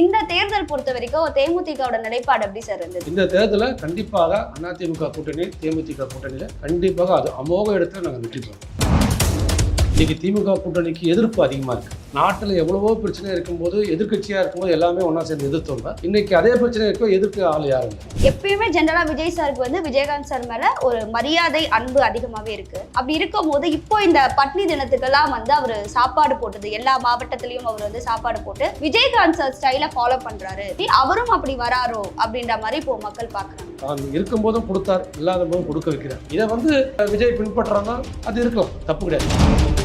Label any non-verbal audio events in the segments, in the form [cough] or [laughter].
இந்த தேர்தல் பொறுத்த வரைக்கும் தேமுதிகவோட நிலைப்பாடு எப்படி சார் இருந்தது? இந்த தேர்தலில் கண்டிப்பாக அதிமுக கூட்டணி தேமுதிக கூட்டணியில் கண்டிப்பாக அது அமோக இடத்துல நாங்கள் வெற்றி பெறோம். இன்னைக்கு திமுக கூட்டணிக்கு எதிர்ப்பு அதிகமாக இருக்கு. நாட்டில் எவ்வளவோ பிரச்சனை இருக்கும்போது எதிர்க்கட்சியாக இருக்கும்போது எல்லாமே ஒன்றா சேர்ந்து எதிர்த்தவங்க இன்னைக்கு அதே பிரச்சனை இருக்கோ எதிர்க்க ஆள் யாரும் எப்பயுமே ஜெனரலா விஜய் சாருக்கு வந்து விஜயகாந்த் சார் மேல ஒரு மரியாதை அன்பு அதிகமாவே இருக்கு. அப்படி இருக்கும் போது இப்போ இந்த பட்னி தினத்துக்கெல்லாம் வந்து அவர் சாப்பாடு போட்டது எல்லா மாவட்டத்திலயும் அவர் வந்து சாப்பாடு போட்டு விஜயகாந்த் சார் ஸ்டைல ஃபாலோ பண்றாரு. அவரும் அப்படி வராரோ அப்படின்ற மாதிரி இப்போ மக்கள் பாக்குறாங்க தான் இருக்கும்போதும் கொடுத்தார் இல்லாத போதும் கொடுக்க வைக்கிறார். இதை வந்து விஜய் பின்பற்றுறாங்கன்னா அது இருக்கலாம். தப்பு கிடையாது.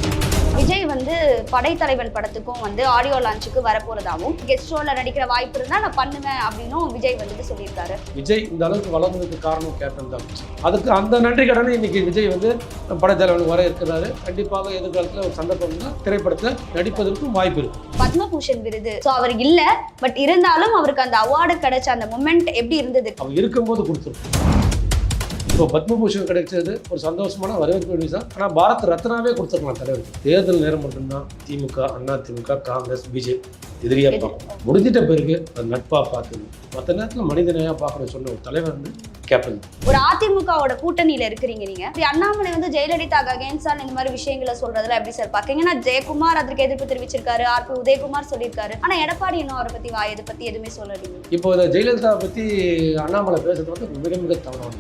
விஜய் வந்து படைத்தலைவன் படத்துக்கும் வந்து ஆடியோ லான்ச்சுக்கு வரப்போறதாவும் கெஸ்ட் ரோல்ல நடிக்கிற வாய்ப்பு இருந்தா நான் பண்ணுவேன் அப்படின்னும் விஜய் வந்துட்டு சொல்லியிருக்காரு. விஜய் இந்த அளவுக்கு வளர்ந்ததுக்கு காரணம் கேப்டன் தான் அதுக்கு அந்த நன்றி கடனை இன்னைக்கு விஜய் வந்து படைத்தலைவன் வர இருக்கிறாரு. கண்டிப்பாக எதிர்காலத்தில் ஒரு சந்தர்ப்பம் இருந்தால் திரைப்படத்தில் நடிப்பதற்கும் வாய்ப்பு இருக்கு. பத்மபூஷன் விருது. ஸோ அவர் இல்ல பட் இருந்தாலும் அவருக்கு அந்த அவார்டு கிடைச்ச அந்த மொமெண்ட் எப்படி இருந்தது? அவன் இருக்கும்போது கொடுத்துருக்கோம். இப்போ பத்மபூஷன் கிடைச்சது ஒரு சந்தோஷமான வரவேற்பு விஷயம் ஆனால் பாரத் ரத்னாவே கொடுத்துருக்கலாம் தலைவருக்கு. தேர்தல் நேரம் மட்டும்தான் திமுக அண்ணா திமுக காங்கிரஸ் பிஜேபி எதிரியா பார்க்கணும். முடிஞ்சிட்ட பிறகு அது நட்பா பார்க்கணும். மற்ற நேரத்தில் மனிதனையா பார்க்கணும் சொன்ன ஒரு தலைவர் வந்து கேப்டன். ஒரு அதிமுகவோட கூட்டணியில இருக்கிறீங்க நீங்க. இப்படி அண்ணாமலை வந்து ஜெயலலிதா அகேன்ஸ்டா இந்த மாதிரி விஷயங்களை சொல்றதுல எப்படி சார் பாக்கீங்க ஏன்னா ஜெயக்குமார் அதற்கு எதிர்ப்பு தெரிவிச்சிருக்காரு. ஆர். பி. உதயகுமார் சொல்லியிருக்காரு. ஆனா எடப்பாடி இன்னும் அவரை பத்தி வா இதை பத்தி எதுவுமே சொல்லலீங்க. இப்போ இந்த ஜெயலலிதா பற்றி அண்ணாமலை பேசுறது வந்து மிக மிக தவறான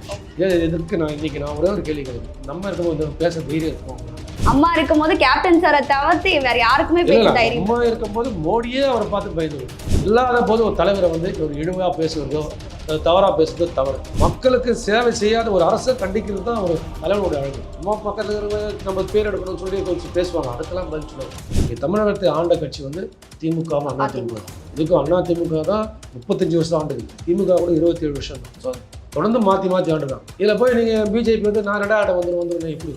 எதற்கு நான் இன்னைக்கு நான் ஒரே ஒரு கேள்வி கேட்குறேன். நம்ம இருக்கும்போது பேச தைரியம் இருக்கும் அம்மா இருக்கும்போது கேப்டன் சாரை தவிர்த்து வேற யாருக்குமே பேச தைரியம் அம்மா இருக்கும்போது மோடியே அவரை பார்த்து பயந்து இல்லாத போது ஒரு தலைவரை வந்து ஒரு இழிவா பேசுவதோ அது தவறா பேசுறதோ தவறு. மக்களுக்கு சேவை செய்யாத ஒரு அரசை கண்டிக்கிறது தான் ஒரு தலைவனுடைய அழகு. அம்மா பக்கத்துல இருக்கிறவங்க நம்ம பேர் எடுக்கணும்னு சொல்லி கொஞ்சம் பேசுவாங்க. அதுக்கெல்லாம் பதில் சொல்லுவாங்க. தமிழகத்தை ஆண்ட கட்சி வந்து திமுக அண்ணா திமுக இதுக்கும் அண்ணா திமுக தான் முப்பத்தஞ்சு வருஷம் ஆண்டுது திமுக கூட இருபத்தி ஏழு வருஷம் தான் ஸோ தொடர்ந்து மாற்றி மாற்றி ஆண்டுதான் இதில் போய் நீங்கள் பிஜேபி வந்து நான் ரெண்டாவது இடம் வந்துடும் வந்துடும் எப்படி?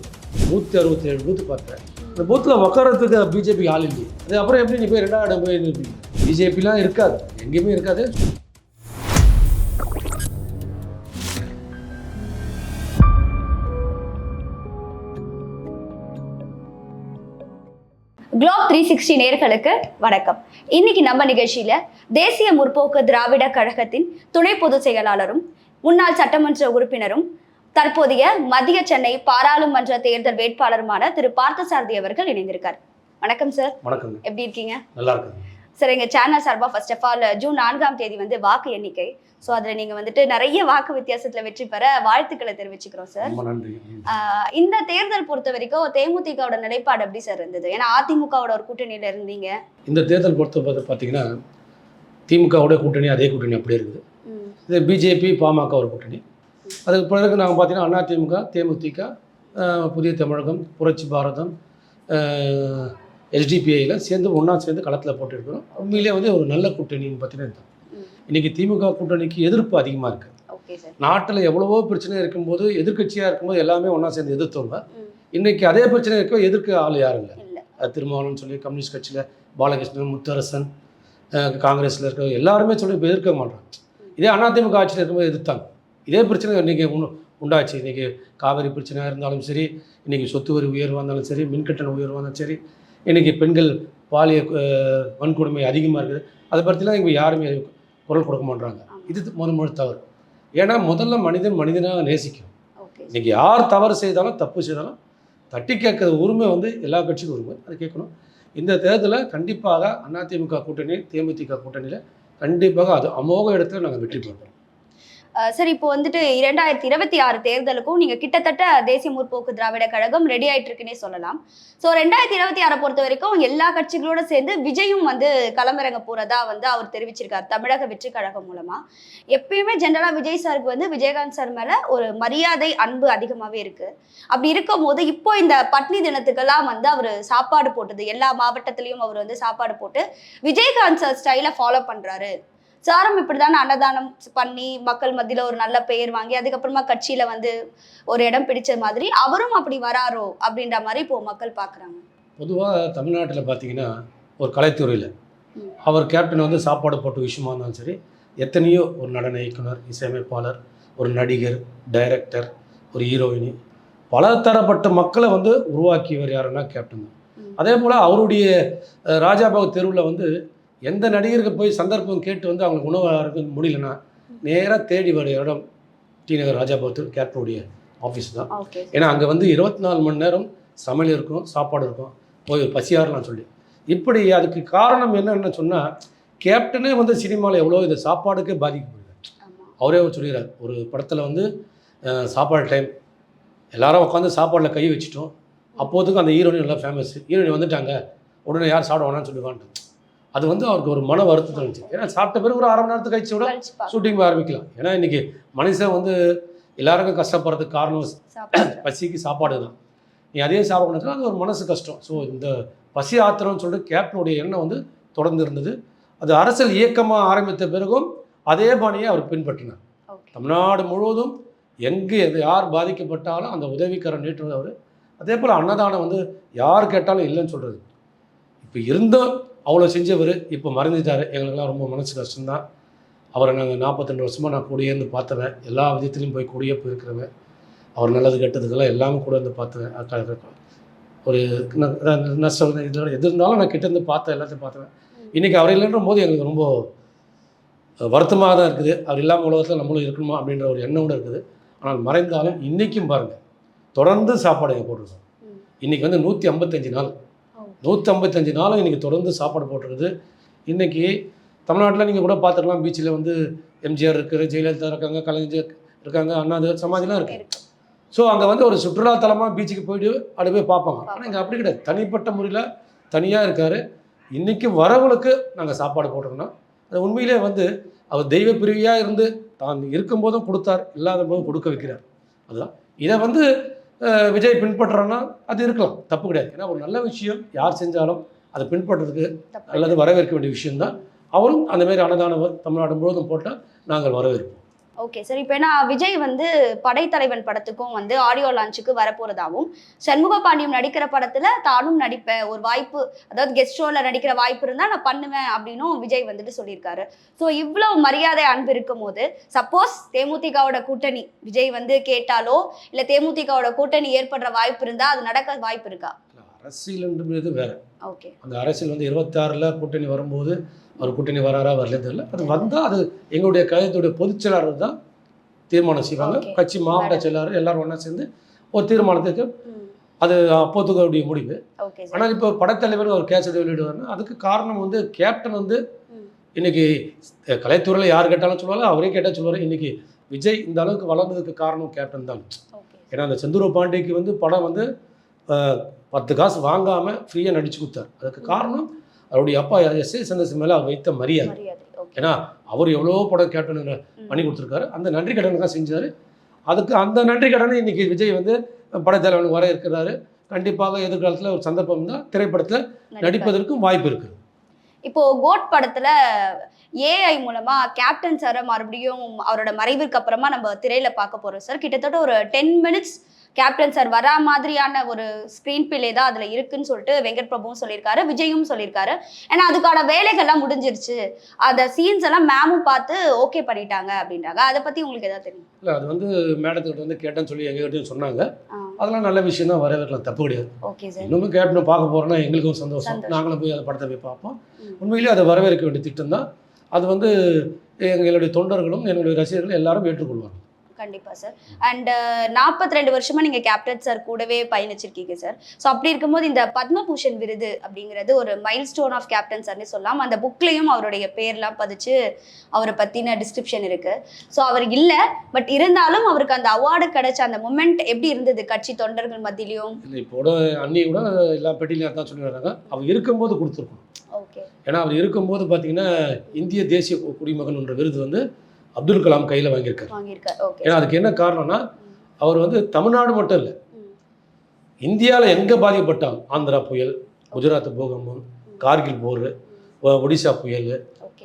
நூற்றி அறுபத்தி ஏழு பூத்து பார்த்தேன். இந்த பூத்தில் உட்காரத்துக்கு பிஜேபி ஆள் இல்லையே. அது அப்புறம் எப்படி நீ போய் ரெண்டாவது இடம் போய் நிற்பீங்க பிஜேபிலாம் இருக்காது. எங்கேயுமே இருக்காது. குளோப் த்ரீ சிக்ஸ்டி நேர்களுக்கு வணக்கம். இன்னைக்கு நம்ம நிகழ்ச்சியில தேசிய முற்போக்கு திராவிட கழகத்தின் துணை பொதுச் செயலாளரும் முன்னாள் சட்டமன்ற உறுப்பினரும் தற்போதைய மத்திய சென்னை பாராளுமன்ற தேர்தல் வேட்பாளருமான திரு பார்த்தசாரதி அவர்கள் இணைந்திருக்கார். வணக்கம் சார் வணக்கங்க எப்படி இருக்கீங்க? நல்லா இருக்குங்க சார் எங்க சேனல் சார்பா ஃபர்ஸ்ட் ஆஃப் ஆல் ஜூன் நான்காம் தேதி வந்து வாக்கு எண்ணிக்கை. ஸோ அதுல நீங்க வந்துட்டு நிறைய வாக்கு வித்தியாசத்துல வெற்றி பெற வாழ்த்துக்களை தெரிவிச்சுக்கிறோம் சார் இந்த தேர்தல் பொறுத்த வரைக்கும் தேமுதிகவோட நிலைப்பாடு எப்படி சார் இருந்தது? ஏன்னா அதிமுகவோட ஒரு கூட்டணியில இருந்தீங்க. இந்த தேர்தல் பொறுத்த பார்த்து பார்த்தீங்கன்னா திமுகவோட கூட்டணி அதே கூட்டணி அப்படியே இருக்குது. இது பிஜேபி பாமக ஒரு கூட்டணி. அதுக்கு பிறகு நாங்கள் பார்த்தீங்கன்னா அண்ணா திமுக தேமுதிக புதிய தமிழகம் புரட்சி பாரதம் எஸ்டிபிஐயில் சேர்ந்து ஒன்றா சேர்ந்து களத்தில் போட்டிருக்கிறோம். உண்மையிலே வந்து ஒரு நல்ல கூட்டணின்னு பார்த்தீங்கன்னா. இன்னைக்கு திமுக கூட்டணிக்கு எதிர்ப்பு அதிகமாக இருக்குது நாட்டில் எவ்வளவோ பிரச்சனை இருக்கும்போது எதிர்க்கட்சியாக இருக்கும்போது எல்லாமே ஒன்றா சேர்ந்து எதிர்த்தவங்க ம், இன்னைக்கு அதே பிரச்சனை இருக்கோ எதிர்க்க ஆள் யாரும் இல்லை. திருமாவளவன் சொல்லி கம்யூனிஸ்ட் கட்சியில் பாலகிருஷ்ணன் முத்தரசன் காங்கிரஸில் இருக்க எல்லாருமே சொல்லி இப்போ எதிர்க்க மாட்டாங்க இதே அதிமுக ஆட்சியில் இருக்கும்போது எதிர்த்தாங்க. இதே பிரச்சனை இன்றைக்கி உண்டு உண்டாச்சு. இன்றைக்கி காவிரி பிரச்சனையாக இருந்தாலும் சரி இன்றைக்கி சொத்து வரி உயர்வாக இருந்தாலும் சரி மின்கட்டண உயர்வாக இருந்தாலும் சரி இன்றைக்கி பெண்கள் பாலிய வன்கொடுமை அதிகமாக இருக்குது. அதை பற்றிலாம் இங்கே யாருமே குரல் கொடுக்க மாட்றாங்க. இது முதல் முதல் தவறு. ஏன்னா முதல்ல மனிதன் மனிதனாக நேசிக்கும். ஓகே. இன்னைக்கு யார் தவறு செய்தாலும் தப்பு செய்தாலும் தட்டி கேட்குற உரிமை வந்து எல்லா கட்சிக்கும் உரிமை அதை கேட்கணும். இந்த தேர்தலில் கண்டிப்பாக அதிமுக கூட்டணி தேமுதிக கூட்டணியில் கண்டிப்பாக அது அமோக இடத்துல நாங்கள் வெற்றி பெறுவோம் சார் இப்போ வந்துட்டு இரண்டாயிரத்தி இருபத்தி ஆறு தேர்தலுக்கும் நீங்க கிட்டத்தட்ட தேசிய முற்போக்கு திராவிட கழகம் ரெடி ஆயிட்டு இருக்குன்னே சொல்லலாம். ஸோ ரெண்டாயிரத்தி இருபத்தி ஆறை பொறுத்த வரைக்கும் எல்லா கட்சிகளோட சேர்ந்து விஜயும் வந்து களமிறங்க போறதா வந்து அவர் தெரிவிச்சிருக்கார் தமிழக வெற்றி கழகம் மூலமா. எப்பயுமே ஜென்ரலா விஜய் சாருக்கு வந்து விஜயகாந்த் சார் மேல ஒரு மரியாதை அன்பு அதிகமாவே இருக்கு. அப்படி இருக்கும் போது இப்போ இந்த பட்னி தினத்துக்கெல்லாம் வந்து அவர் சாப்பாடு போட்டது எல்லா மாவட்டத்திலையும் அவர் வந்து சாப்பாடு போட்டு விஜயகாந்த் சார் ஸ்டைல ஃபாலோ பண்றாரு. சாரம் இப்படிதானே அன்னதானம் பண்ணி மக்கள் மத்தியில ஒரு நல்ல பெயர் வாங்கி அதுக்கப்புறமா கட்சியில வந்து ஒரு இடம் பிடிச்ச மாதிரி அவரும் அப்படி வராரோ அப்படின்ற மாதிரி இப்போ மக்கள் பாக்குறாங்க பொதுவாக தமிழ்நாட்டில் பார்த்தீங்கன்னா ஒரு கலைத்துறையில். அவர் கேப்டன் வந்து சாப்பாடு போட்ட விஷயமா இருந்தாலும் சரி எத்தனையோ ஒரு நடன இயக்குனர் இசையமைப்பாளர் ஒரு நடிகர் டைரக்டர் ஒரு ஹீரோயினி பல தரப்பட்ட மக்களை வந்து உருவாக்கியவர் யாருன்னா கேப்டன் தான். அதே போல் அவருடைய ராஜாபாகு தெருவில் வந்து எந்த நடிகருக்கு போய் சந்தர்ப்பம் கேட்டு வந்து அவங்களுக்கு உணவு முடியலன்னா நேராக தேடி வர இடம் டி நகர் ராஜாபுரத்தில் கேப்டனுடைய ஆஃபீஸ் தான். ஏன்னா அங்கே வந்து இருபத்தி நாலு மணி நேரம் சமையல் இருக்கும் சாப்பாடு இருக்கும். போய் பசியாரலாம் சொல்லி. இப்படி அதுக்கு காரணம் என்னன்னு சொன்னால் கேப்டனே வந்து சினிமாவில் எவ்வளோ இந்த சாப்பாடுக்கே பாதிக்கப்படுது அவரே சொல்லிடுறார். ஒரு படத்தில் வந்து சாப்பாடு டைம் எல்லாரும் உட்காந்து சாப்பாடில் கை வச்சுட்டோம். அப்போதுக்கு அந்த ஹீரோயின் எல்லாம் ஃபேமஸ் ஹீரோயின் வந்துட்டாங்க. உடனே யார் சாப்பிட வேணாம்னு சொல்லுவான்ட்டு அது வந்து அவருக்கு ஒரு மன வருத்தத்தை இருந்துச்சு. ஏன்னா சாப்பிட்ட பிறகு ஒரு அரை மணி நேரத்துக்கு கழிச்சு கூட ஷூட்டிங் ஆரம்பிக்கலாம். ஏன்னா இன்னைக்கு மனுஷன் வந்து எல்லாருக்கும் கஷ்டப்படுறதுக்கு காரணம் [clears throat] பசிக்கு சாப்பாடு தான். நீ அதே சாப்பிடணும்னா அது ஒரு மனசு கஷ்டம். ஸோ இந்த பசி ஆத்திரம்னு சொல்லிட்டு கேப்டனுடைய எண்ணம் வந்து தொடர்ந்து இருந்தது. அது அரசியல் இயக்கமாக ஆரம்பித்த பிறகும் அதே பாணியை அவர் பின்பற்றினார். தமிழ்நாடு முழுவதும் எங்கே எது யார் பாதிக்கப்பட்டாலும் அந்த உதவிக்கரம் நீட்டுறது அவர். அதே போல் அன்னதானம் வந்து யார் கேட்டாலும் இல்லைன்னு சொல்கிறது இப்போ இருந்தும் அவ்வளோ செஞ்சவர் இப்போ மறைஞ்சிட்டார் எங்களுக்கெல்லாம் ரொம்ப மனசு கஷ்டம்தான். அவரை நாங்கள் நாற்பத்தெண்டு வருஷமாக நான் கூடயே இருந்து பார்த்தவன். எல்லா விதத்துலையும் போய் கூடயே போயிருக்கிறவன். அவர் நல்லது கெட்டதுக்கெல்லாம் எல்லாமே கூட இருந்து பார்த்தவன். அக்கா- ஒரு நஷ்டம் இது எது இருந்தாலும் நான் கிட்ட இருந்து பார்த்தேன் எல்லாத்தையும் பார்த்தவன். இன்றைக்கி அவர் இல்லைன்ற போது எங்களுக்கு ரொம்ப வருத்தமாக தான் இருக்குது. அவர் இல்லாமல் உலகத்தில் நம்மளும் இருக்கணுமா அப்படின்ற ஒரு எண்ணம் கூட இருக்குது. ஆனால் மறைந்தாலும் இன்றைக்கும் பாருங்கள் தொடர்ந்து சாப்பாடு போட்டிருக்கோம். இன்றைக்கி வந்து நூற்றி ஐம்பத்தஞ்சு நாள். நூற்றம்பத்தஞ்சு நூற்றி ஐம்பத்தஞ்சு நாளும் இன்றைக்கி தொடர்ந்து சாப்பாடு போட்டுருக்குது. இன்றைக்கி தமிழ்நாட்டில் நீங்கள் கூட பார்த்துக்கலாம் பீச்சில் வந்து எம்ஜிஆர் இருக்கிற ஜெயலலிதா இருக்காங்க கலைஞர் இருக்காங்க அண்ணா சமாதிலாம் இருக்குது ஸோ அங்கே வந்து ஒரு சுற்றுலாத்தலமாக பீச்சுக்கு போயிட்டு அப்படி போய் பார்ப்பாங்க. ஆனால் இங்கே அப்படி கிடையாது. தனிப்பட்ட முறையில் தனியாக இருக்கார். இன்றைக்கி வரவங்களுக்கு நாங்கள் சாப்பாடு போட்டிருக்கோம் அது உண்மையிலே வந்து அவர் தெய்வ பிரிவியாக இருந்து தான் இருக்கும்போதும் கொடுத்தார் இல்லாத போதும் கொடுக்க வைக்கிறார். அதுதான். இதை வந்து விஜய் பின்பற்றுறோன்னா அது இருக்கலாம். தப்பு கிடையாது. ஏன்னா ஒரு நல்ல விஷயம் யார் செஞ்சாலும் அதை பின்பற்றுறதுக்கு அல்லது வரவேற்க வேண்டிய விஷயம்தான். அவரும் அந்த மாதிரி அன்னதானம் தமிழ்நாடு முழுவதும் போட்டால் நாங்கள் வரவேற்போம். ஓகே சார் இப்போ ஏன்னா விஜய் வந்து படைத்தலைவன் படத்துக்கும் வந்து ஆடியோ லான்ச்சுக்கு வரப்போறதாவும் சண்முக பாண்டியம் நடிக்கிற படத்துல தானும் நடிப்பேன் ஒரு வாய்ப்பு அதாவது கெஸ்ட் ஷோல நடிக்கிற வாய்ப்பு இருந்தா நான் பண்ணுவேன் அப்படின்னும் விஜய் வந்துட்டு சொல்லியிருக்காரு. ஸோ இவ்வளவு மரியாதை அன்பு இருக்கும் போது சப்போஸ் தேமுதிகவோட கூட்டணி விஜய் வந்து கேட்டாலோ இல்ல தேமுதிகவோட கூட்டணி ஏற்படுற வாய்ப்பு இருந்தா அது நடக்க வாய்ப்பு இருக்கா? அரசியல்ன்றது வேற. ஓகே அந்த அரசியல் வந்து இருபத்தாறில் கூட்டணி வரும்போது அவர் கூட்டணி வராரா வரல தெரியல. அது வந்தால் அது எங்களுடைய கழகத்துடைய பொதுச் செயலாளர் தான் தீர்மானம் செய்வாங்க. கட்சி மாவட்ட செயலாளர் எல்லாரும் ஒன்றா சேர்ந்து ஒரு தீர்மானத்துக்கு அது அப்போத்துக்குடைய முடிவு. ஆனால் இப்போ படத்தலைவர் அவர் கேசட் வெளியிடுவார்னா அதுக்கு காரணம் வந்து கேப்டன் வந்து. இன்னைக்கு கலைத்துறையில் யார் கேட்டாலும் சொல்லுவாங்க அவரே கேட்டால் சொல்லுவார். இன்னைக்கு விஜய் இந்த அளவுக்கு வளர்ந்ததுக்கு காரணம் கேப்டன் தான். ஏன்னா அந்த செந்தூர பாண்டிக்கு வந்து படம் வந்து பத்து காசு வாங்காமல் ஃப்ரீயாக நடிச்சு கொடுத்தார். அதுக்கு காரணம் அவருடைய அப்பா எஸ் ஏ சந்தோஷ் மேலே வைத்த மரியாதை. ஏன்னா அவர் எவ்வளோ படம் கேப்டன் பண்ணி கொடுத்துருக்காரு. அந்த நன்றி கடனை தான் செஞ்சார். அதுக்கு அந்த நன்றி கடனை இன்னைக்கு விஜய் வந்து படத்தலைவனுக்கு வர இருக்கிறாரு. கண்டிப்பாக எதிர்காலத்தில் ஒரு சந்தர்ப்பம் தான் திரைப்படத்தில் நடிப்பதற்கும் வாய்ப்பு இருக்குது இப்போ கோட் படத்துல ஏஐ மூலமா கேப்டன் சாரை மறுபடியும் அவரோட மறைவிற்கு அப்புறமா நம்ம திரையில பார்க்க போறோம் சார். கிட்டத்தட்ட ஒரு டென் மினிட்ஸ் கேப்டன் சார் வரா மாதிரியான ஒரு ஸ்க்ரீன் பிளே தான் அதுல இருக்குன்னு சொல்லிட்டு வெங்கட் பிரபுவும் சொல்லியிருக்காரு விஜயும் சொல்லியிருக்காரு. ஏன்னா அதுக்கான வேலைகள்லாம் முடிஞ்சிருச்சு. அந்த சீன்ஸ் எல்லாம் மேமும் பார்த்து ஓகே பண்ணிட்டாங்க அப்படின்றாங்க. அதை பத்தி உங்களுக்கு ஏதாவது தெரியும்? இல்லை அது வந்து மேடத்துக்கிட்ட வந்து கேட்டேன்னு சொல்லி எங்ககிட்டயும் சொன்னாங்க. அதெல்லாம் நல்ல விஷயம் தான் வரவேற்கலாம் தப்பு கிடையாது. ஓகே சார் இன்னும் கேப்டனை பார்க்க போகிறோன்னா எங்களுக்கும் சந்தோஷம். நாங்களும் போய் அந்த படத்தை போய் பார்ப்போம். உண்மையிலேயே அதை வரவேற்க வேண்டிய திட்டம் தான். அது வந்து எங்களுடைய தொண்டர்களும் என்னுடைய ரசிகர்களும் எல்லாரும் ஏற்றுக்கொள்வாங்க. கண்டிப்பா சார் அண்ட் நாற்பத்தி ரெண்டு வருஷமா நீங்க கேப்டன் சார் கூடவே பயணிச்சிருக்கீங்க சார் ஸோ அப்படி இருக்கும்போது இந்த பத்மபூஷன் விருது அப்படிங்கிறது ஒரு மைல் ஸ்டோன் ஆஃப் கேப்டன் சார்னு சொல்லலாம். அந்த புக்லயும் அவருடைய பேர்லாம் பதிச்சு அவரை பத்தின டிஸ்கிரிப்ஷன் இருக்கு. ஸோ அவர் இல்லை பட் இருந்தாலும் அவருக்கு அந்த அவார்டு கிடைச்ச அந்த மூமெண்ட் எப்படி இருந்தது? கட்சி தொண்டர்கள் மத்தியிலையும்? இல்லை இப்போ கூட அண்ணி கூட எல்லா பெட்டிலையும் தான் சொல்லி வராங்க அவர் இருக்கும்போது கொடுத்துருக்கணும். ஓகே ஏன்னா அவர் இருக்கும்போது பார்த்தீங்கன்னா இந்திய தேசிய குடிமகன் என்ற விருது வந்து அப்துல் கலாம் கையில் வாங்கியிருக்காரு. ஏன்னா அதுக்கு என்ன காரணம்னா அவர் வந்து தமிழ்நாடு மட்டும் இல்லை இந்தியாவில் எங்கே பாதிக்கப்பட்டாலும் ஆந்திரா புயல் குஜராத் பூகம்பம் கார்கில் போர் ஒடிசா புயல்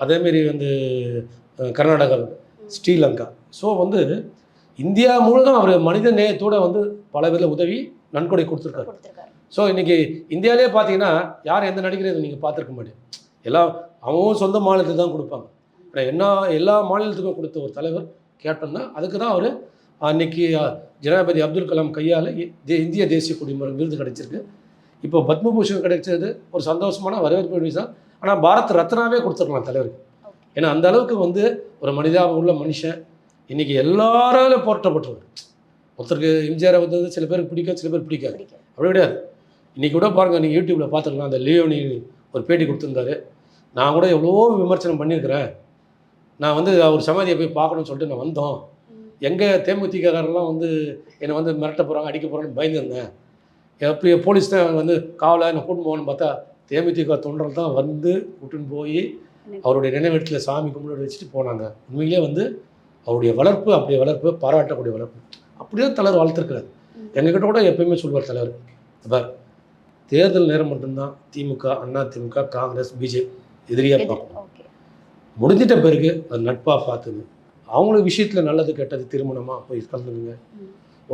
அதேமாரி வந்து கர்நாடகா ஸ்ரீலங்கா. ஸோ வந்து இந்தியா முழுதும் அவர் மனித நேயத்தோட வந்து பல பேரில் உதவி நன்கொடை கொடுத்துருக்காரு. ஸோ இன்னைக்கு இந்தியாவிலே பார்த்தீங்கன்னா யார் எந்த நடிகரையும் நீங்கள் பார்த்துருக்க மாட்டேன் எல்லாம் அவன் சொந்த மாநிலத்துக்கு தான் கொடுப்பாங்க. ஆனா என்ன எல்லா மாநிலத்துக்கும் கொடுத்த ஒரு தலைவர் கேப்டன் தான். அதுக்கு தான் அவர் அன்னைக்கு ஜனாதிபதி அப்துல் கலாம் கையால் இந்திய தேசிய குடிமகன் விருது கிடைச்சிருக்கு. இப்போ பத்மபூஷன் கிடைச்சது ஒரு சந்தோஷமான வரவேற்பு விஷயம் ஆனால் பாரத் ரத்னாவே கொடுத்துருக்கலாம் தலைவருக்கு. ஏன்னா அந்த அளவுக்கு வந்து ஒரு மனிதாபம் உள்ள மனுஷன் இன்னைக்கு எல்லாராலும் போற்றப்பட்டவர். ஒருத்தருக்கு எம்ஜிஆரை வந்து சில பேருக்கு பிடிக்கும் சில பேர் பிடிக்காது. அப்படி கிடையாது. இன்னைக்கு கூட பாருங்க நீங்கள் யூடியூப்பில் பார்த்துக்கலாம் அந்த லியோனி ஒரு பேட்டி கொடுத்துருந்தாரு. நான் கூட எவ்வளவோ விமர்சனம் பண்ணியிருக்கிறேன். நான் வந்து அவர் சமாதியை போய் பார்க்கணும்னு சொல்லிட்டு நான் வந்தோம். எங்கே தேமுதிககாரெல்லாம் வந்து என்னை வந்து மிரட்ட போகிறாங்க அடிக்க போகிறான்னு பயந்துருந்தேன். எப்படி போலீஸ் தான் வந்து காவலை என்னை கூட்டு போகணும்னு பார்த்தா தேமுதிக தொண்டர்கள் தான் வந்து கூட்டின்னு போய் அவருடைய நினைவிடத்தில் சாமி கும்பிட்டு வச்சுட்டு போனாங்க. உண்மையிலேயே வந்து அவருடைய வளர்ப்பு அப்படியே வளர்ப்பு பாராட்டக்கூடிய வளர்ப்பு. அப்படியே தலைவர் வளர்த்துருக்கிறார். எங்ககிட்ட கூட எப்பயுமே சொல்வார் தலைவர் பார் தேர்தல் நேரம் மட்டும்தான் திமுக அண்ணா திமுக காங்கிரஸ் பிஜேபி எதிரியாக ஓகே. முடிஞ்சிட்ட பிறகு அது நட்பாக பார்த்துங்க அவங்களுக்கு விஷயத்தில் நல்லது கெட்டது திருமணமாக போய் கலந்துக்குங்க.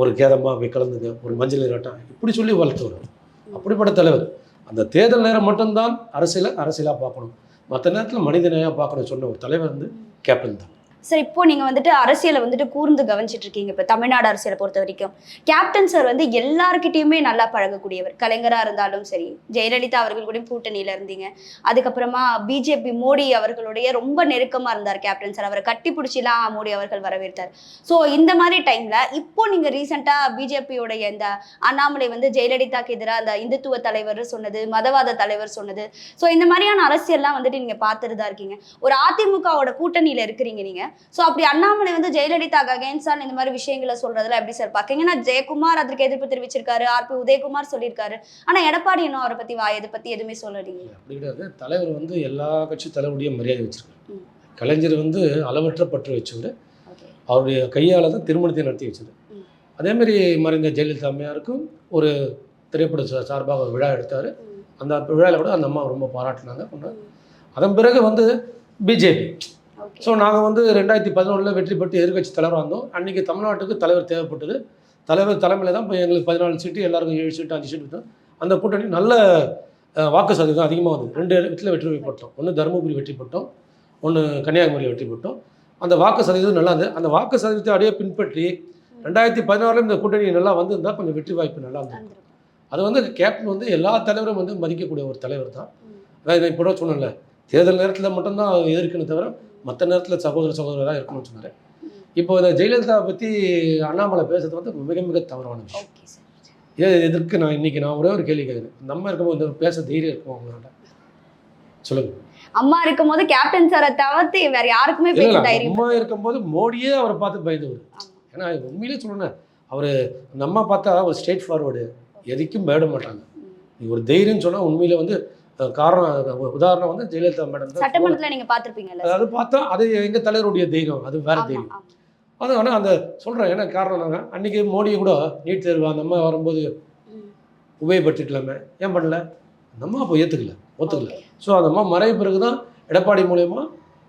ஒரு கேதமாக போய் கலந்துங்க ஒரு மஞ்சள் நீராட்டம் இப்படி சொல்லி வளர்த்துவார் அப்படிப்பட்ட தலைவர். அந்த தேர்தல் நேரம் மட்டும்தான் அரசியலை அரசியலாக பார்க்கணும். மற்ற நேரத்தில் மனிதனையாக பார்க்கணும் சொன்ன ஒரு தலைவர் வந்து கேப்டன் தான். சார் இப்போ நீங்க வந்துட்டு அரசியலை வந்துட்டு கூர்ந்து கவனிச்சிட்டு இருக்கீங்க இப்போ தமிழ்நாடு அரசியலை பொறுத்த வரைக்கும். கேப்டன் சார் வந்து எல்லாருக்கிட்டையுமே நல்லா பழகக்கூடியவர். கலைஞரா இருந்தாலும் சரி ஜெயலலிதா அவர்கள் கூட கூட்டணியில இருந்தீங்க. அதுக்கப்புறமா பிஜேபி மோடி அவர்களுடைய ரொம்ப நெருக்கமா இருந்தார் கேப்டன் சார் அவரை கட்டி பிடிச்சிலாம் மோடி அவர்கள் வரவேற்றார். ஸோ இந்த மாதிரி டைம்ல இப்போ நீங்க ரீசெண்டா பிஜேபியோடைய இந்த அண்ணாமலை வந்து ஜெயலலிதாக்கு எதிராக அந்த இந்துத்துவ தலைவர் சொன்னது மதவாத தலைவர் சொன்னது. ஸோ இந்த மாதிரியான அரசியல்லாம் வந்துட்டு நீங்க பார்த்துட்டு தான் இருக்கீங்க. ஒரு அதிமுகவோட கூட்டணியில இருக்கிறீங்க நீங்க. சோ அப்படி அண்ணாமலை வந்து ஜெயலலிதாக்கு அகைன்ஸ்டான இந்த மாதிரி விஷயங்களை சொல்றதுல எப்படி சார் பாக்கீங்கன்னா ஜெயக்குமார் அதற்கு எதிர்ப்பு தெரிவிச்சிருக்காரு. ஆர் பி உதயகுமார் சொல்லியிருக்காரு. ஆனா எடப்பாடி இன்னும் அவரை பத்தி வா இதை பத்தி எதுவுமே சொல்லலீங்க. அப்படி கிடையாது. தலைவர் வந்து எல்லா கட்சி தலைவருடைய மரியாதை வச்சிருக்காரு. கலைஞர் வந்து அளவற்ற பற்று வச்சவர். அவருடைய கையால் தான் திருமணத்தை நடத்தி வச்சது. ம். அதேமாரி மறைந்த ஜெயலலிதா அம்மையாருக்கும் ஒரு திரைப்பட சார்பாக ஒரு விழா எடுத்தார். அந்த விழாவில் கூட அந்த அம்மா ரொம்ப பாராட்டினாங்க. அதன் பிறகு வந்து பிஜேபி. ஸோ நாங்கள் வந்து ரெண்டாயிரத்தி பதினொன்றில் வெற்றி பெற்று எதிர்க்கட்சி தலைவராக இருந்தோம். அன்றைக்கி தமிழ்நாட்டுக்கு தலைவர் தேவைப்பட்டது. தலைவர் தலைமையில் தான் இப்போ எங்களுக்கு பதினாலு சீட்டு எல்லாருக்கும் ஏழு சீட்டு அஞ்சு சீட்டு அந்த கூட்டணி நல்ல வாக்கு சதவீதம் அதிகமாக வந்தது. ரெண்டு இடத்துல வெற்றி பெற்றோம் ஒன்று தருமபுரி வெற்றி பெற்றோம். ஒன்று கன்னியாகுமரி வெற்றி பெற்றோம். அந்த வாக்கு சதவீதம் நல்லா இருந்தது. அந்த வாக்கு சதவீதத்தை அப்படியே பின்பற்றி ரெண்டாயிரத்தி பதினாறுல இந்த கூட்டணி நல்லா வந்திருந்தால் கொஞ்சம் வெற்றி வாய்ப்பு நல்லா இருந்தது. அது வந்து கேப்டன் வந்து எல்லா தலைவரும் வந்து மதிக்கக்கூடிய ஒரு தலைவர் தான். அதான் இப்போ கூட சொன்னேன்ல தேர்தல் நேரத்தில் மட்டும்தான் எதிர்க்கணும் தவிர மற்ற நேரத்தில் சகோதர சகோதரராக இருக்கணும்னு சொன்னார். இப்போ இந்த ஜெயலலிதா பற்றி அண்ணாமலை பேசுறது வந்து மிக மிக தவறான விஷயம். இதை எதற்கு நான் இன்னைக்கு நான் ஒரே ஒரு கேள்வி கேட்குறேன் நம்ம இருக்கும்போது இந்த பேச தைரியம் இருக்கும் அவங்களால சொல்லுங்க. அம்மா இருக்கும்போது கேப்டன் சாரை தவிர்த்து வேற யாருக்குமே பேச தைரியம் அம்மா இருக்கும்போது மோடியே அவரை பார்த்து பயந்தவர். ஏன்னா உண்மையிலே சொல்லணும் அவர் அந்த அம்மா பார்த்தா ஒரு ஸ்ட்ரெயிட் ஃபார்வர்டு எதுக்கும் பயப்பட மாட்டாங்க. ஒரு தைரியம் சொன்னால் உண்மையில வந்து காரணம் உதாரணம் வந்து ஜெயலலிதா மேடம் சட்டமன்றத்துல நீங்க பாத்திருப்பீங்கல்ல அது பார்த்தா அது எங்க தலைவருடைய தைரியம் அது வேற தைரியம். அது ஆனால் அந்த சொல்கிறேன் என்ன காரணம் நாங்கள் அன்றைக்கி மோடியை கூட நீட் தேர்வு அந்த அம்மா வரும்போது. உபயோகப்படுத்திக்கலாமே ஏன் பண்ணல அந்த அம்மா அப்போ ஏற்றுக்கல ஒத்துக்கல. ஸோ அந்த அம்மா மறைவு பிறகு தான் எடப்பாடி மூலயமா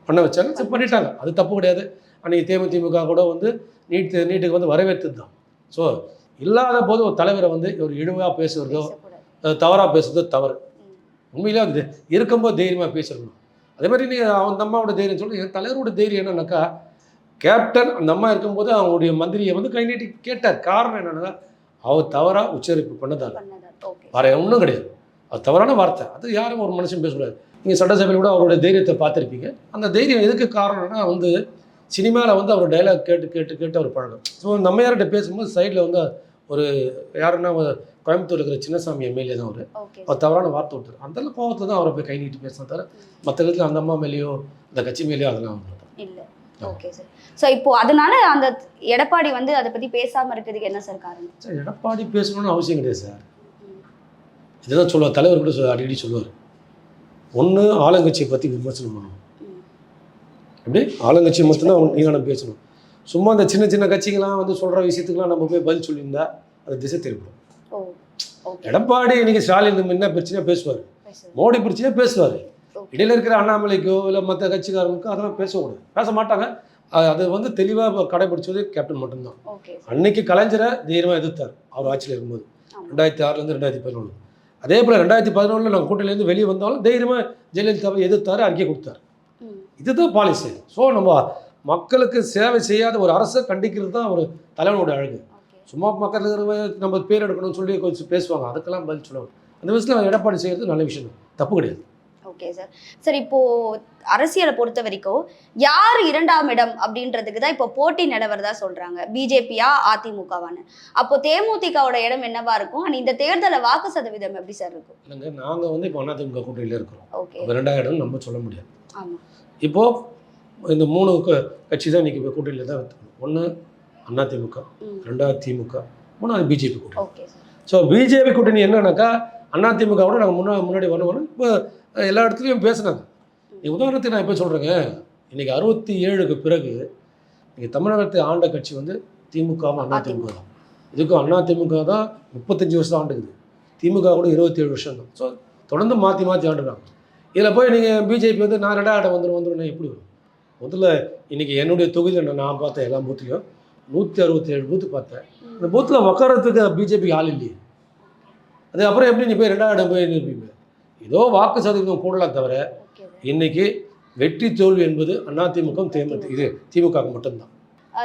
பண்ண வச்சாங்க சரி பண்ணிட்டாங்க அது தப்பு கிடையாது அன்றைக்கி தேமுதிமுக கூட வந்து நீட் நீட்டுக்கு வந்து வரவேற்றது தான் ஸோ இல்லாத போது ஒரு தலைவரை வந்து ஒரு இழிவாக பேசுவதோ பேசக்கூடாது. தவறாக பேசுறதோ தவறு. உண்மையிலே அது இருக்கும்போது தைரியமாக பேசிடணும் அதே மாதிரி நீ அந்த அம்மாவோட தைரியம் சொல்லி என் தலைவரோட தைரியம் என்னன்னாக்கா கேப்டன் அந்த அம்மா இருக்கும்போது அவங்களுடைய மந்திரியை வந்து கை நீட்டி கேட்டார். காரணம் என்னன்னா அவர் தவறாக உச்சரிப்பு பண்ணதால. வேற ஒன்றும் கிடையாது. அது தவறான வார்த்தை. அது யாரும் ஒரு மனுஷன் பேசக்கூடாது நீங்கள் சட்டசபையில் கூட அவருடைய தைரியத்தை பார்த்துருப்பீங்க. அந்த தைரியம் எதுக்கு காரணம்னா வந்து சினிமாவில் வந்து அவர் டைலாக் கேட்டு கேட்டு கேட்டு அவர் பழக்கம் ஸோ நம்ம யார்கிட்ட பேசும்போது சைடில் வந்து ஒரு யாருன்னா கோயம்புத்தூர் இருக்கிற சின்னசாமி எம்எல்ஏ தான் அவர். அவர் தவறான வார்த்தை விட்டார் அந்த கோவத்தில் தான் அவரை போய் கை நீட்டி பேசினா தவிர மற்ற இடத்துல அந்த அம்மா மேலேயோ அந்த கட்சி மேலேயோ அதெல்லாம் இல்ல. Okay sir. சோ இப்போ அதனால அந்த எடப்பாடி வந்து அதை பத்தி பேசாம இருக்கிறதுக்கு என்ன சார் காரணம்? சார் எடப்பாடி பேசணும்னு அவசியம் கிடையாது சார். இதுதான் சொல்லுவார். தலைவர் கூட அடிக்கடி சொல்லுவார். ஒன்று ஆளுங்கட்சியை பற்றி விமர்சனம் பண்ணணும். எப்படி? ஆளுங்கட்சி மட்டும்தான் அவங்க நீங்களும் பேசணும். சும்மா அந்த சின்ன சின்ன கட்சிகள்லாம் வந்து சொல்கிற விஷயத்துக்குலாம் நம்ம போய் பதில் சொல்லியிருந்தா அது திசை ஓகே. எடப்பாடி இன்னைக்கு ஸ்டாலின் என்ன பிரச்சனையாக பேசுவார். மோடி பிரச்சனையாக பேசுவார். இடையில இருக்கிற அண்ணாமலைக்கோ இல்லை மற்ற கட்சிக்காரங்களுக்கோ அதெல்லாம் பேசக்கூடாது. பேச மாட்டாங்க. அது வந்து தெளிவாக கடைபிடிச்சது கேப்டன் மட்டும்தான். அன்னைக்கு கலைஞரை தைரியமாக எதிர்த்தார் அவர் ஆட்சியில் இருக்கும்போது. ரெண்டாயிரத்தி ஆறுலேருந்து ரெண்டாயிரத்தி பதினொன்று அதே போல் ரெண்டாயிரத்தி பதினொன்றில் நாங்கள் கூட்டணியிலேருந்து வெளியே வந்தாலும் தைரியமாக ஜெயலலிதாவை எதிர்த்தார் அறிக்கை கொடுத்தார். இதுதான் பாலிசி ஸோ நம்ம மக்களுக்கு சேவை செய்யாத ஒரு அரசை கண்டிக்கிறது தான் ஒரு தலைவனோட அழகு. சும்மா மக்கள் நம்ம பேர் எடுக்கணும்னு சொல்லி கொஞ்சம் பேசுவாங்க. அதுக்கெல்லாம் பதில் சொல்லுவாங்க. அந்த விஷயத்தில் எடப்பாடி செய்கிறது நல்ல விஷயம். தப்பு கிடையாது. Okay sir. சார் இப்போ அரசியலை பொறுத்த வரைக்கும் யார் இரண்டாம் இடம் அப்படின்றதுக்கு தான் இப்போ போட்டி நிலவரதா சொல்றாங்க. பிஜேபியா அதிமுகவான்னு. அப்போ தேமுதிகவோட இடம் என்னவா இருக்கும்? அண்ட் இந்த தேர்தல வாக்கு சதவீதம் எப்படி சார் இருக்கும்? இல்லைங்க நாங்கள் வந்து இப்போ அதிமுக கூட்டணியில் இருக்கிறோம். ஓகே. அப்போ ரெண்டாயிரம் நம்ம சொல்ல முடியாது. ஆமா. இப்போது இந்த மூணு கட்சி தான் இன்றைக்கி இப்போ கூட்டணியில் தான் ஒன்று அதிமுக ம். ரெண்டாவது திமுக மூணாவது பிஜேபி கூட்டணி. ஸோ பிஜேபி கூட்டணி என்னன்னாக்கா அதிமுகவோட நாங்கள் முன்னா முன்னாடி வரணும் இப்போ எல்லா இடத்துலையும் பேசுனாங்க உதாரணத்துக்கு நான் இப்போ சொல்கிறேங்க இன்றைக்கி அறுபத்தி ஏழுக்கு பிறகு இன்றைக்கி தமிழகத்தை ஆண்ட கட்சி வந்து திமுகவும் அதிமுக. தான். இதுக்கும் அதிமுக தான் முப்பத்தஞ்சு வருஷம் ஆண்டுக்குது. திமுக கூட இருபத்தேழு வருஷம் தான். ஸோ தொடர்ந்து மாற்றி மாற்றி ஆண்டுறாங்க. இதில் போய் நீங்கள் பிஜேபி வந்து நான் ரெண்டாயிரம் வந்துடும் வந்துடும் எப்படி வரும்? முதல்ல இன்றைக்கி என்னுடைய தொகுதியில் நான் நான் பார்த்த எல்லா பூத்துலையும் நூற்றி அறுபத்தி ஏழு பூத்து பார்த்தேன். அந்த பூத்தில் உட்காரத்துக்கு பிஜேபிக்கு ஆள் இல்லையே. அது அப்புறம் எப்படி நீ போய் ரெண்டாயிரம் போய் நிற்பீங்க? ஏதோ வாக்கு சதவீதம் கூடலாம் தவிர ஓகே இன்னைக்கு வெற்றி தோல்வி என்பது அதிமுக தேமுதிக இது திமுக மட்டும்தான்.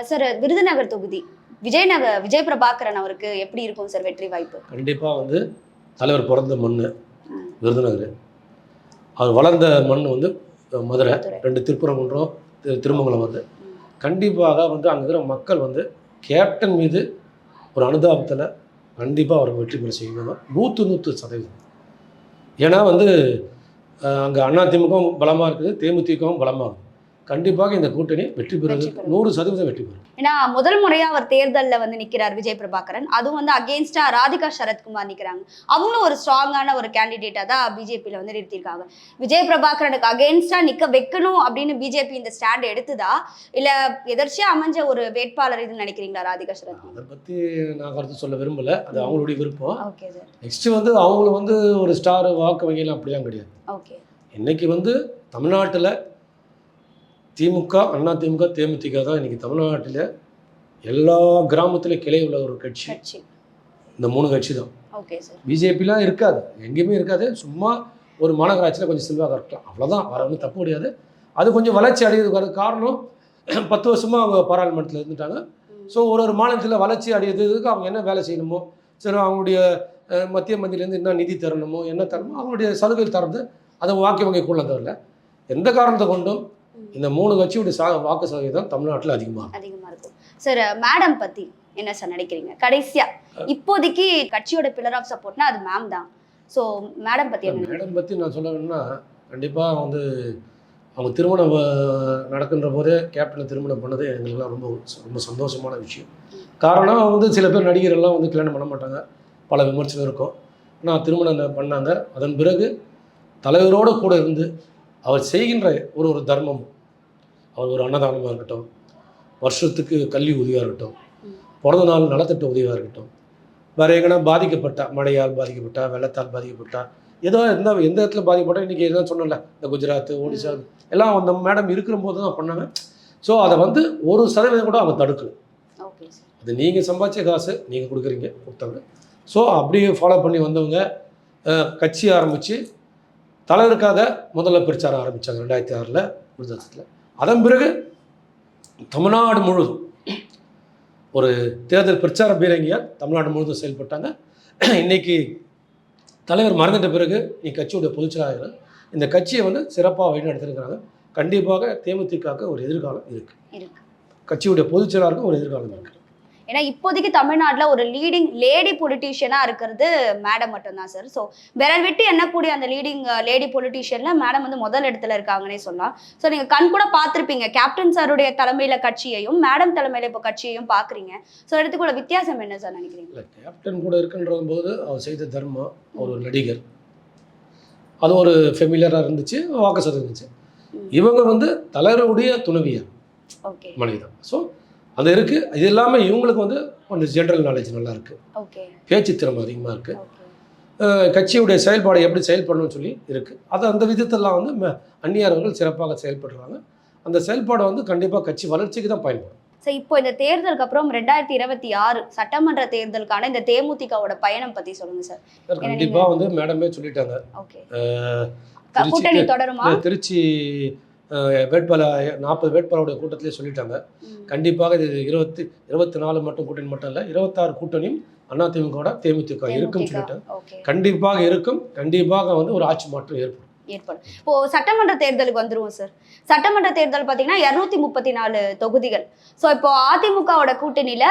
சார் விருதுநகர் தொகுதி. விஜயநகர் விஜய் பிரபாகரன் அவருக்கு எப்படி இருக்கும் சார் வெற்றி வாய்ப்பு? கண்டிப்பாக வந்து தலைவர் பிறந்த மண். விருதுநகர். அவர் வளர்ந்த மண் வந்து மதுரை. ரெண்டு திருப்பரங்குன்றம் திரு- திருமங்கலம் வருது கண்டிப்பாக வந்து அங்கே இருக்கிற மக்கள் வந்து கேப்டன் மீது ஒரு அனுதாபத்தில் கண்டிப்பாக அவர் வெற்றி பெற செய்யணும். நூற்று நூற்று சதவீதம். ஏன்னா வந்து அங்கே அதிமுகவும் பலமாக இருக்குது தேமுதிகவும் பலமாக இருக்குது. கண்டிப்பாக இந்த கூட்டணி வெற்றி பெறுவது. நூறு சதவீதம் வெற்றி பெறும். ஏன்னா முதல் முறையா அவர் தேர்தல்ல வந்து நிக்கிறார் விஜய் பிரபாகரன். அதுவும் வந்து அகேன்ஸ்டா ராதிகா சரத்குமார் நிக்கிறாங்க. அவங்களும் ஒரு ஸ்ட்ராங்கான ஒரு கேண்டிடேட்டா தான் பிஜேபியில வந்து நிறுத்தியிருக்காங்க. விஜய் பிரபாகரனுக்கு அகேன்ஸ்டா நிக்க வைக்கணும் அப்படின்னு பிஜேபி இந்த ஸ்டாண்ட் எடுத்துதா? இல்ல எதர்ச்சியா அமைஞ்ச ஒரு வேட்பாளர் இதுன்னு நினைக்கிறீங்களா ராதிகா சரத்குமார்? அதை பற்றி நான் கருத்து சொல்ல விரும்பலை. அது அவங்களுடைய விருப்பம். ஓகே சார் நெக்ஸ்ட்டு வந்து அவங்கள வந்து ஒரு ஸ்டார் வாக்கு வங்கிலாம் அப்படிலாம் கிடையாது. ஓகே இன்னைக்கு வந்து தமிழ்நாட்டில் திமுக அண்ணா திமுக தேமுதிக தான் இன்னைக்கு தமிழ்நாட்டில் எல்லா கிராமத்துலையும் கிளை உள்ள ஒரு கட்சி. இந்த மூணு கட்சி தான். Okay sir. பிஜேபிலாம் இருக்காது. எங்கேயுமே இருக்காது. சும்மா ஒரு மாநகராட்சியில் கொஞ்சம் செல்வாக இருக்கலாம் அவ்வளோதான் வர ஒன்றும் தப்பு முடியாது அது கொஞ்சம் வளர்ச்சி அடையிறதுக்கு வர காரணம் [clears throat] பத்து வருஷமாக அவங்க பாராளுமன்றத்தில் இருந்துட்டாங்க. ஸோ ஒரு ஒரு மாநிலத்தில் வளர்ச்சி அடையிறதுக்கு அவங்க என்ன வேலை செய்யணுமோ சரி அவங்களுடைய மத்திய மந்திரிலேருந்து என்ன நிதி தரணுமோ என்ன தரணுமோ அவங்களுடைய சலுகைகள் தரது அதை வாக்கு வங்கி கொள்ள தவிர எந்த காரணத்தை கொண்டும் இந்த மூணு கட்சியுடைய சா வாக்கு சதவீதம் தமிழ்நாட்டில் அதிகமாக அதிகமா இருக்கும் சார் மேடம் பத்தி என்ன சார் நினைக்கிறீங்க? கடைசியா இப்போதைக்கு கட்சியோட பில்லர் ஆஃப் சப்போர்ட்னா அது மேம் தான். ஸோ மேடம் என்ன மேடம் பற்றி நான் சொல்ல வேணும்னா கண்டிப்பாக வந்து அவங்க திருமணம் நடக்கின்ற போதே கேப்டனை திருமணம் பண்ணது எங்களுக்குலாம் ரொம்ப ரொம்ப சந்தோஷமான விஷயம். காரணம் வந்து சில பேர் நடிகர்கள்லாம் வந்து கல்யாணம் பண்ண மாட்டாங்க. பல விமர்சனம் இருக்கும். ஆனால் திருமணம் பண்ணாங்க. அதன் பிறகு தலைவரோடு கூட இருந்து அவர் செய்கின்ற ஒரு ஒரு தர்மம் அவர் ஒரு அன்னதானமாக இருக்கட்டும் வருஷத்துக்கு கல்வி உதவியாக இருக்கட்டும். பிறந்த நாள் நலத்திட்ட உதவியாக இருக்கட்டும். வேறு எங்கன்னா பாதிக்கப்பட்டா மழையால் பாதிக்கப்பட்டா வெள்ளத்தால் பாதிக்கப்பட்டா ஏதோ எந்த எந்த இடத்துல பாதிக்கப்பட்டா இன்றைக்கி எல்லாம் சொன்னல இந்த குஜராத் ஒடிசா எல்லாம் அந்த மேடம் இருக்கிற போது தான் பண்ணாங்க ஸோ அதை வந்து ஒரு சதவீதம் கூட அவங்க சார் அது நீங்கள் சம்பாதிச்ச காசு நீங்கள் கொடுக்குறீங்க கொடுத்தவங்க. ஸோ அப்படியே ஃபாலோ பண்ணி வந்தவங்க கட்சி ஆரம்பித்து தலைவருக்காக முதல்ல பிரச்சாரம் ஆரம்பித்தாங்க ரெண்டாயிரத்தி ஆறில் குஜராத்தில் அதன் பிறகு தமிழ்நாடு முழுவதும் ஒரு தேர்தல் பிரச்சார பீரங்கியாக தமிழ்நாடு முழுவதும் செயல்பட்டாங்க. இன்னைக்கு தலைவர் மறந்துட்ட பிறகு நீ கட்சியோட பொதுச்செயலாளர் இந்த கட்சியை வந்து சிறப்பாக வழிநடத்திருக்கிறாங்க கண்டிப்பாக தேமுதிகவுக்கு ஒரு எதிர்காலம் இருக்குது இருக்கு. கட்சியுடைய பொதுச்செயலாளருக்கு ஒரு எதிர்காலம் இருக்குது ஏன்னா இப்போதைக்கு தமிழ்நாட்டுல ஒரு லீடிங் லேடி பொலிட்டீஷியனா இருக்கிறது மேடம் மட்டும்தான் சார் ஸோ விரல் விட்டு எண்ணக்கூடிய அந்த லீடிங் லேடி பொலிட்டீஷியன்ல மேடம் வந்து முதல் இடத்துல இருக்காங்கன்னே சொல்லலாம். ஸோ நீங்க கண் கூட பார்த்திருப்பீங்க. கேப்டன் சாருடைய தலைமையில கட்சியையும் மேடம் தலைமையில இப்போ கட்சியையும் பாக்குறீங்க ஸோ இடத்துக்குள்ள வித்தியாசம் என்ன சார் நினைக்கிறீங்க? இல்லை கேப்டன் கூட இருக்குன்ற போது அவர் செய்த தர்மம் அவர் ஒரு நடிகர். அது ஒரு ஃபெமிலியராக இருந்துச்சு வாக்கசர் இருந்துச்சு. இவங்க வந்து தலைவருடைய துணைவியார். மனைவி தான் ஸோ அது இருக்குது இது இல்லாமல் இவங்களுக்கு வந்து கொஞ்சம் ஜென்ரல் நாலேஜ் நல்லா இருக்குது ஓகே பேச்சு திறமை அதிகமாக இருக்குது ஓகே கட்சியுடைய செயல்பாடு எப்படி செயல்படணும்னு சொல்லி இருக்குது அது அந்த விதத்தெல்லாம் வந்து அந்நியாரவர்கள் சிறப்பாக செயல்படுறாங்க. அந்த செயல்பாடு வந்து கண்டிப்பாக கட்சி வளர்ச்சிக்கு தான் பயன்படும். ஸோ இப்போ இந்த தேர்தலுக்கு அப்புறம் ரெண்டாயிரத்தி இருபத்தி ஆறு சட்டமன்ற தேர்தலுக்கான இந்த தேமுதிகவோட பயணம் பத்தி சொல்லுங்க சார். கண்டிப்பாக வந்து மேடமே சொல்லிட்டாங்க. ஓகே கூட்டணி தொடருமா? திருச்சி வேட்பாளர் நாற்பது வேட்பாளருடைய கூட்டத்திலே சொல்லிட்டாங்க. கண்டிப்பாக இது இருபத்தி இருபத்தி நாலு மட்டும் கூட்டணி மட்டும் இல்லை இருபத்தாறு கூட்டணியும் அதிமுகவோட தேமுதிக இருக்கும்னு தேமுதிக. சொல்லிட்டாங்க. கண்டிப்பாக இருக்கும் கண்டிப்பாக வந்து ஒரு ஆட்சி மாற்றம் ஏற்படும். ஏற்படும். இப்போ சட்டமன்ற தேர்தலுக்கு வந்துருவோம் சார். சட்டமன்ற தேர்தல் பார்த்தீங்கன்னா இரநூத்தி முப்பத்தி நாலு தொகுதிகள். ஸோ இப்போ அதிமுகவோட கூட்டணியில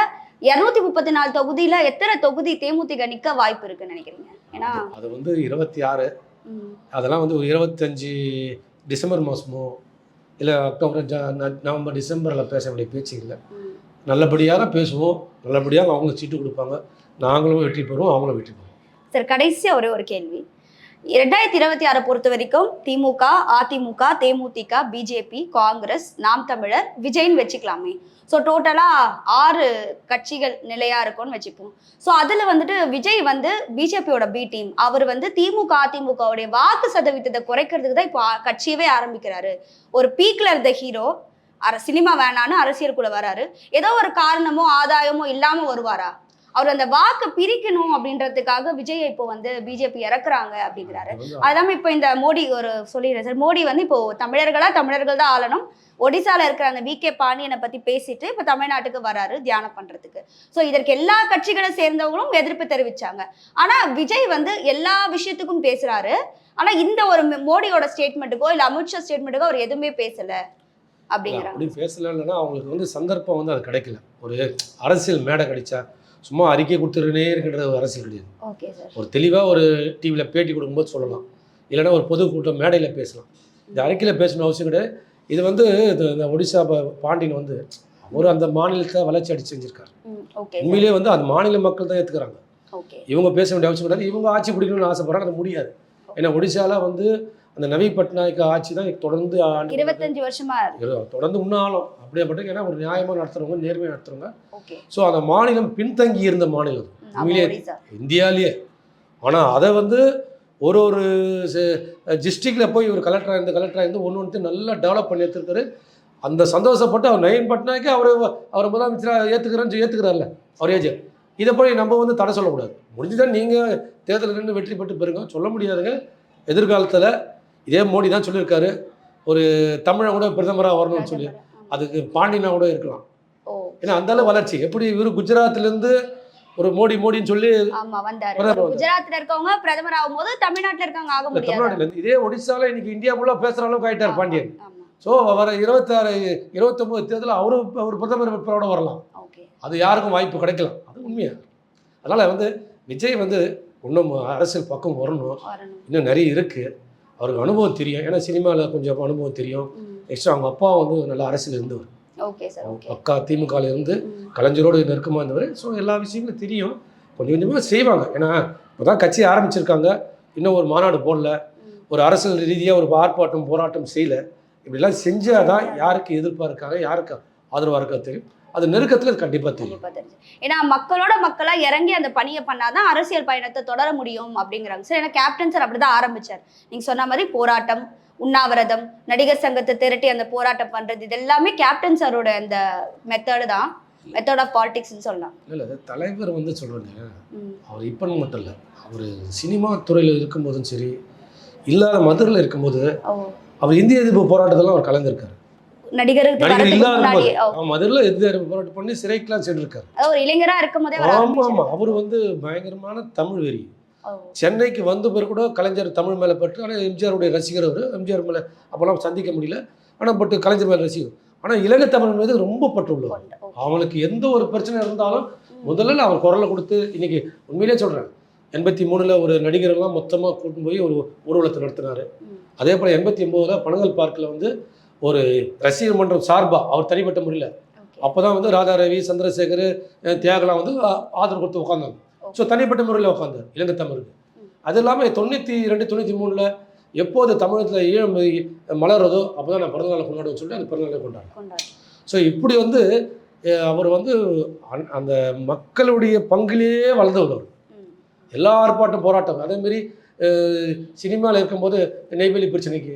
இரநூத்தி முப்பத்தி நாலு தொகுதியில எத்தனை தொகுதி தேமுதிக நிக்க வாய்ப்பு இருக்குன்னு நினைக்கிறீங்க? ஏன்னா அது வந்து இருபத்தி ஆறு. அதெல்லாம் வந்து ஒரு இருபத்தஞ்சி டிசம்பர் மாதமோ இல்லை அக்டோபர் நவம்பர் டிசம்பரில் பேச வேண்டிய பேச்சு இல்லை. நல்லபடியாக பேசுவோம். நல்லபடியாக அவங்க சீட்டு கொடுப்பாங்க. நாங்களும் வெற்றி பெறுவோம். அவங்களும் வெற்றி பெறுவோம். சார் கடைசியா ஒரே ஒரு கேள்வி. ரெண்டாயிரத்தி இருபத்தி ஆறை பொறுத்த வரைக்கும் DMK AIADMK DMDK BJP Congress Naam Tamilar விஜய்னு வச்சுக்கலாமே. ஸோ டோட்டலாக ஆறு கட்சிகள் நிலையாக இருக்கும்னு வச்சுப்போம். ஸோ அதில் வந்துட்டு விஜய் வந்து பிஜேபியோட பி டீம் அவர் வந்து திமுக அதிமுகவுடைய வாக்கு சதவீதத்தை குறைக்கிறதுக்கு தான் இப்போ கட்சியவே ஆரம்பிக்கிறாரு. ஒரு பீக்ல இருந்த ஹீரோ அர சினிமா வேணான்னு அரசியலுக்குள்ள வராரு. ஏதோ ஒரு காரணமோ ஆதாயமோ இல்லாமல் வருவாரா? அவர் அந்த வாக்கு பிரிக்கணும் அப்படின்றதுக்காக விஜய் இப்போ வந்து பிஜேபி இறக்குறாங்க அப்படிங்கிறாரு. அதான் இப்போ இந்த மோடி ஒரு சொல்லிடுறேன் சார் மோடி வந்து இப்போ தமிழர்களா தமிழர்கள் தான் ஆளணும். ஒடிசால இருக்கிற அந்த வி கே பாண்டியனை பத்தி பேசிட்டு இப்போ தமிழ்நாட்டுக்கு வராரு தியானம் பண்றதுக்கு. ஸோ இதற்கு எல்லா கட்சிகளை சேர்ந்தவங்களும் எதிர்ப்பு தெரிவிச்சாங்க. ஆனா விஜய் வந்து எல்லா விஷயத்துக்கும் பேசுறாரு. ஆனா இந்த ஒரு மோடியோட ஸ்டேட்மெண்ட்டுக்கோ இல்ல அமித்ஷா ஸ்டேட்மெண்ட்டுக்கோ அவர் எதுவுமே பேசல அப்படிங்கிறாங்க. அப்படி பேசலன்னா அவங்களுக்கு வந்து சந்தர்ப்பம் வந்து அது கிடைக்கல. ஒரு அரசியல் மேடை கிடைச்சா சும்மா அறிக்கை கொடுத்துருனே இருக்கின்ற ஒரு அரசியல் கிடையாது. ஒரு தெளிவாக ஒரு டிவியில் பேட்டி கொடுக்கும்போது சொல்லலாம். இல்லைன்னா ஒரு பொதுக்கூட்டம் மேடையில் பேசலாம். இந்த அறிக்கையில் பேசணும் அவசியம் கிடையாது. இது வந்து இந்த ஒடிசா பாண்டியன் வந்து அவர் அந்த மாநிலத்தை வளர்ச்சி அடி செஞ்சிருக்காரு. உண்மையிலேயே வந்து அது மாநில மக்கள் தான் ஏற்றுக்கிறாங்க இவங்க பேச வேண்டிய அவசியம் கிடையாது. இவங்க ஆட்சி பிடிக்கணும்னு ஆசைப்படுறாங்க அது முடியாது. ஏன்னா ஒடிசால வந்து அந்த நவி பட்நாயக் ஆட்சி தான் தொடர்ந்து இருபத்தஞ்சு வருஷமா தொடர்ந்து உண்ணாலும் அப்படியேப்பட்ட ஏன்னா ஒரு நியாயமாக நடத்துறவங்க நேர்மையாக நடத்துறவங்க. ஸோ அந்த மாநிலம் பின்தங்கி இருந்த மாநிலம் ஒடிசா. இந்தியாவிலேயே. ஆனால் அதை வந்து ஒரு ஒரு டிஸ்ட்ரிக்டில் போய் ஒரு கலெக்டராக இருந்து கலெக்டராக இருந்து ஒன்று ஒன்று நல்லா டெவலப் பண்ணி எடுத்துருக்காரு. அந்த சந்தோஷப்பட்டு அவர் நயன் பட்னாக்கே அவர் அவர் முதலமைச்சராக ஏற்றுக்கிறேன்னு ஏற்றுக்கிறார்ல அவர் ஏஜ். இதை போய் நம்ம வந்து தடை சொல்லக்கூடாது. முடிஞ்சுதான் நீங்கள் தேர்தலில் நின்று வெற்றி பெற்று பெறுங்க. சொல்ல முடியாதுங்க. எதிர்காலத்தில் இதே மோடி தான் சொல்லியிருக்காரு. ஒரு தமிழை கூட பிரதமராக வரணும்னு சொல்லி. அதுக்கு பாண்டியனா கூட இருக்கலாம். ஏன்னா அந்த அளவு வளர்ச்சி. எப்படி இவர் குஜராத்லேருந்து ஒரு மோடி மோடின்னு சொல்லி ஆமா வந்தாரு. குஜராத்ல இருக்கவங்க பிரதமர் ஆகும்போது தமிழ்நாட்டுல இருக்கவங்க ஆக முடியாது. தமிழ்நாட்டுல இருந்து இதே ஒடிசால இன்னைக்கு இந்தியா ஃபுல்லா பேசுற அளவுக்கு ஆயிட்டார் பாண்டியன். ஸோ வர இருபத்தாறு இருபத்தொம்பது தேர்தலில் அவரு அவர் பிரதமர் வேட்பாளரோட வரலாம். அது யாருக்கும் வாய்ப்பு கிடைக்கலாம். அது உண்மையா? அதனால வந்து விஜய் வந்து இன்னும் அரசியல் பக்கம் வரணும். வரணும். இன்னும் நிறைய இருக்கு. அவருக்கு அனுபவம் தெரியும். ஏன்னா சினிமாவில் கொஞ்சம் அனுபவம் தெரியும். நெக்ஸ்ட் அவங்க அப்பா வந்து நல்ல அரசியல் இருந்தவர். அக்கா திமுகவில் இருந்து. கலைஞரோடு நெருக்கமாக இருந்தவர். ஸோ எல்லா விஷயங்களும் தெரியும். கொஞ்சம் கொஞ்சமாக செய்வாங்க. ஏன்னா இப்போ தான் கட்சி ஆரம்பிச்சிருக்காங்க. இன்னும் ஒரு மாநாடு போடல. ஒரு அரசியல் ரீதியாக ஒரு ஆர்ப்பாட்டம் போராட்டம் செய்யல. இப்படிலாம் செஞ்சால் தான் யாருக்கு எதிர்ப்பாக இருக்காங்க யாருக்கு ஆதரவாக இருக்கா தெரியும். அது நெருக்கத்தில் கண்டிப்பாக தெரியும். ஏன்னா மக்களோட மக்களா இறங்கி அந்த பணியை பண்ணாதான் அரசியல் பயணத்தை தொடர முடியும் அப்படிங்கிறாங்க. சார் ஏன்னா கேப்டன் சார் அப்படிதான் ஆரம்பிச்சார். நீங்க சொன்ன மாதிரி போராட்டம் உண்ணாவிரதம் நடிகர் சங்கத்தை திரட்டி அந்த போராட்டம் பண்றது இது எல்லாமே கேப்டன் சாரோட அந்த மெத்தடு தான். மெத்தட் ஆஃப் பாலிடிக்ஸ்னு சொல்லலாம். இல்லை தலைவர் வந்து சொல்கிறேங்க. அவர் இப்போன்னு மட்டும் இல்லை அவர் சினிமா துறையில் இருக்கும்போதும் சரி இல்லாத மதுரில் இருக்கும்போது அவர் இந்திய எதிர்ப்பு போராட்டத்தெல்லாம் அவர் கலந்துருக்காரு. நடிகருக்கு போராட்டம் பண்ணி சிறைக்கெல்லாம் சென்றிருக்காரு. அதாவது ஒரு இளைஞரா இருக்கும் போதே அவர் ஆமா ஆரம்பிச்சாரு. ஆமா அவர் வந்து பயங்கரமான தமிழ் வெறி. சென்னைக்கு வந்த பிறகு கூட கலைஞர் தமிழ் மேலே பட்டு ஆனால் எம்ஜிஆருடைய ரசிகர் அவர். எம்ஜிஆர் மேலே அப்போல்லாம் சந்திக்க முடியல. ஆனால் பட்டு கலைஞர் மேலே ரசிகர். ஆனால் இலங்கை தமிழ் மீது ரொம்ப பற்று உள்ளவர். அவனுக்கு எந்த ஒரு பிரச்சனை இருந்தாலும். முதல்ல அவர் குரலை கொடுத்து இன்னைக்கு உண்மையிலே சொல்கிறேன் எண்பத்தி மூணில் ஒரு நடிகரெல்லாம் மொத்தமாக கூட்டின்னு போய் ஒரு ஊர்வலத்தை நடத்தினார். அதே போல் எண்பத்தி ஒம்போதில் பனங்கல் பார்க்கில் வந்து ஒரு ரசிகர் மன்றம் சார்பாக அவர் தனிப்பட்ட முறையில். அப்போ தான் வந்து ராதா ரவி சந்திரசேகர் தியாகலாம் வந்து ஆதரவு கொடுத்து உட்காந்தாங்க. ஸோ தனிப்பட்ட முறையில் உட்காந்தார் இலங்கை தமிழுக்கு. அது இல்லாமல் தொண்ணூற்றி ரெண்டு தொண்ணூற்றி மூணில் எப்போது தமிழகத்தில் ஈழம் மலருதோ அப்போ தான் நான் பிறந்தநாளை கொண்டாடுவேன்னு சொல்லிட்டு அந்த பிறந்தநாளை கொண்டாடுறேன் கொண்டாடு. ஸோ இப்படி வந்து அவர் வந்து அந்- அந்த மக்களுடைய பங்கிலேயே வளர்ந்தவர் அவர். எல்லா ஆர்ப்பாட்டம் போராட்டம் அதேமாரி சினிமாவில் இருக்கும்போது நெய்வேலி பிரச்சனைக்கு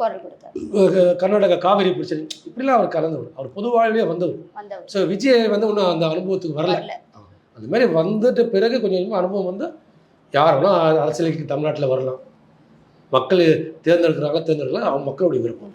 குரல் கொடுத்தாரு. கர்நாடகா காவிரி பிரச்சனை இப்படிலாம் அவர் கலந்தவர் அவர் பொது வாழ்விலே வந்தவர். ஸோ விஜய் வந்து இன்னும் அந்த அனுபவத்துக்கு வரல. அந்த மாதிரி வந்துட்ட பிறகு கொஞ்சம் கொஞ்சமாக அனுபவம் வந்து யார் வேணால் அரசியலுக்கு தமிழ்நாட்டில் வரலாம். மக்கள் தேர்ந்தெடுக்கிறாங்க தேர்ந்தெடுக்கலாம் அவங்க மக்களுடைய விருப்பம்.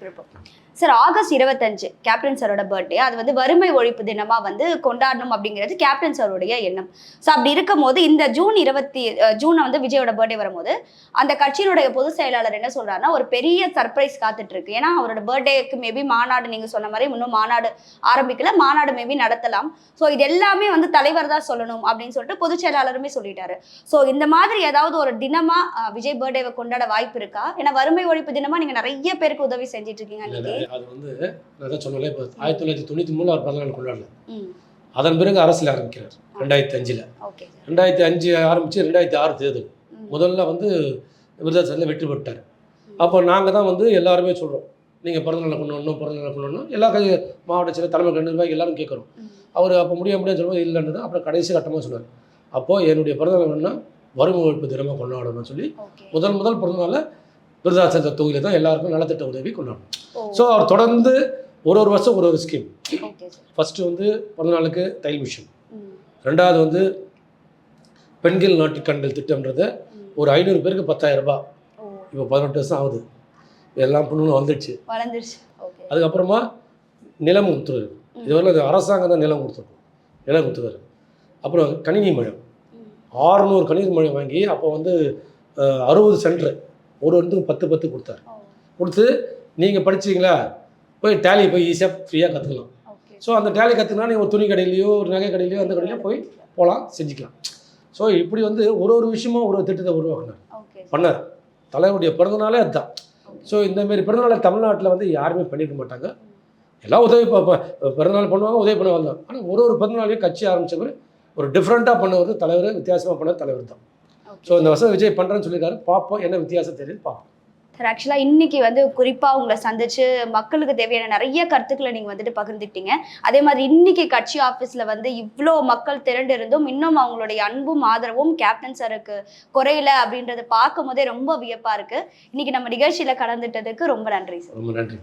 சார் ஆகஸ்ட் இருபத்தஞ்சு கேப்டன் சாரோட பர்த்டே அது வந்து வறுமை ஒழிப்பு தினமா வந்து கொண்டாடணும் அப்படிங்கிறது கேப்டன் சாரோடைய எண்ணம். ஸோ அப்படி இருக்கும் போது இந்த ஜூன் இருபத்தி அஹ், ஜூன் வந்து விஜயோட பர்த்டே வரும்போது அந்த கட்சியினுடைய பொதுச் செயலாளர் என்ன சொல்றாருன்னா ஒரு பெரிய சர்ப்ரைஸ் காத்துட்டு இருக்கு. ஏன்னா அவரோட பர்த்டேக்கு மேபி மாநாடு நீங்க சொன்ன மாதிரி இன்னும் மாநாடு ஆரம்பிக்கல. மாநாடு மேபி நடத்தலாம். ஸோ இது எல்லாமே வந்து தலைவர் தான் சொல்லணும் அப்படின்னு சொல்லிட்டு பொதுச் செயலாளருமே சொல்லிட்டாரு. ஸோ இந்த மாதிரி ஏதாவது ஒரு தினமா விஜய் பர்த்டேவை கொண்டாட வாய்ப்பு இருக்கா? ஏன்னா வறுமை ஒழிப்பு தினமா நீங்க நிறைய பேருக்கு உதவி செஞ்சுட்டு இருக்கீங்க அன்னைக்கு. அது வந்து நான் தான் சொன்னாலே இப்போ ஆயிரத்தி தொள்ளாயிரத்தி தொண்ணூற்றி மூணு அவர் பிறந்தநாள் கொண்டாடல ம். அதன் பிறகு அரசியல் ஆரம்பிக்கிறார் ரெண்டாயிரத்தி அஞ்சில். ரெண்டாயிரத்தி அஞ்சு ஆரம்பித்து ரெண்டாயிரத்தி ஆறு தேர்தல். முதல்ல வந்து விருதாச்சலில் வெற்றி பெற்றார். அப்போ நாங்கள் தான் வந்து எல்லாருமே சொல்கிறோம் நீங்கள் பிறந்தநாளை கொண்டாடணும் பிறந்தநாளை கொண்டாடணும் எல்லா கை மாவட்ட செயலர் தலைமை நிர்வாகி எல்லாரும் கேட்குறோம். அவர் அப்போ முடிய முடியாது சொல்லும்போது இல்லைன்னு அப்புறம் கடைசி கட்டமாக சொன்னார். அப்போது என்னுடைய பிறந்தநாள் வறுமை ஒழிப்பு தினமாக கொண்டாடணும்னு சொல்லி முதல் முதல் பிறந்தநாளை விருதாச்சல தொகுதியில் தான் எல்லாருக்கும் நலத்திட்ட உதவி கொண்டாடணும். ஓ. ஸோ அவர் தொடர்ந்து ஒரு ஒரு வருஷம் ஒரு ஒரு ஸ்கீம் ஃபஸ்ட்டு வந்து பிறந்தநாளுக்கு தையல் மிஷன். ரெண்டாவது வந்து பெண்கள் நாட்டுக்கண்கள் திட்டம்ன்றது ம். ஒரு ஐநூறு பேருக்கு பத்தாயிரம் ரூபாய். இப்போ பதினெட்டு வருஷம் ஆகுது. எல்லாம் பொண்ணுங்களும் வந்துடுச்சு அதுக்கப்புறமா நிலம் கொடுத்துருவாரு இதுவரை அது அரசாங்கம் தான் நிலம் கொடுத்துருக்கும். நிலம் கொடுத்துருவாரு அப்புறம் கணினி மழம் ம். ஆறுநூறு கணினி மழம் வாங்கி அப்போ வந்து அறுபது சென்டர். ஒரு இடத்துக்கு பத்து பத்து கொடுத்தாரு. கொடுத்து நீங்கள் படிச்சீங்களா? போய் டேலி போய் ஈஸியாக ஃப்ரீயாக கற்றுக்கலாம் ஸோ அந்த டேலி கற்றுக்கினா நீங்கள் ஒரு துணி கடையிலையோ ஒரு நகை கடையிலையோ அந்த கடையிலையோ போய் போகலாம் செஞ்சுக்கலாம். ஸோ இப்படி வந்து ஒரு ஒரு விஷயமும் ஒரு ஒரு திட்டத்தை உருவாக்குனார். பண்ணார். தலைவருடைய பிறந்தநாளே அதுதான். ஸோ இந்தமாரி பிறந்தநாளை தமிழ்நாட்டில் வந்து யாருமே பண்ணியிருக்க மாட்டாங்க. எல்லாம் உதவி பிறந்தநாள் பண்ணுவாங்க உதவி பண்ண வந்தாங்க ஆனால் ஒரு ஒரு பிறந்தநாளையும் கட்சி ஆரம்பிச்சவர் ஒரு டிஃப்ரெண்ட்டாக பண்ணவர் தலைவர் வித்தியாசமாக பண்ண தலைவர் தான். ஸோ இந்த வருஷம் விஜய் பண்ணுறேன்னு சொல்லியிருக்காரு. பார்ப்போம் என்ன வித்தியாசம் தெரியுது பார்ப்போம். சார் ஆக்சுவலாக இன்னைக்கு வந்து குறிப்பாக உங்களை சந்திச்சு மக்களுக்கு தேவையான நிறைய கருத்துக்களை நீங்கள் வந்துட்டு பகிர்ந்துக்கிட்டீங்க. அதே மாதிரி இன்னைக்கு கட்சி ஆஃபீஸில் வந்து இவ்வளோ மக்கள் திரண்டு இருந்தும் இன்னும் அவங்களுடைய அன்பும் ஆதரவும் கேப்டன் சாருக்கு குறையல அப்படின்றத பார்க்கும் போதே ரொம்ப வியப்பாக இருக்கு. இன்னைக்கு நம்ம நிகழ்ச்சியில் கலந்துட்டதுக்கு ரொம்ப நன்றி சார் ரொம்ப நன்றி.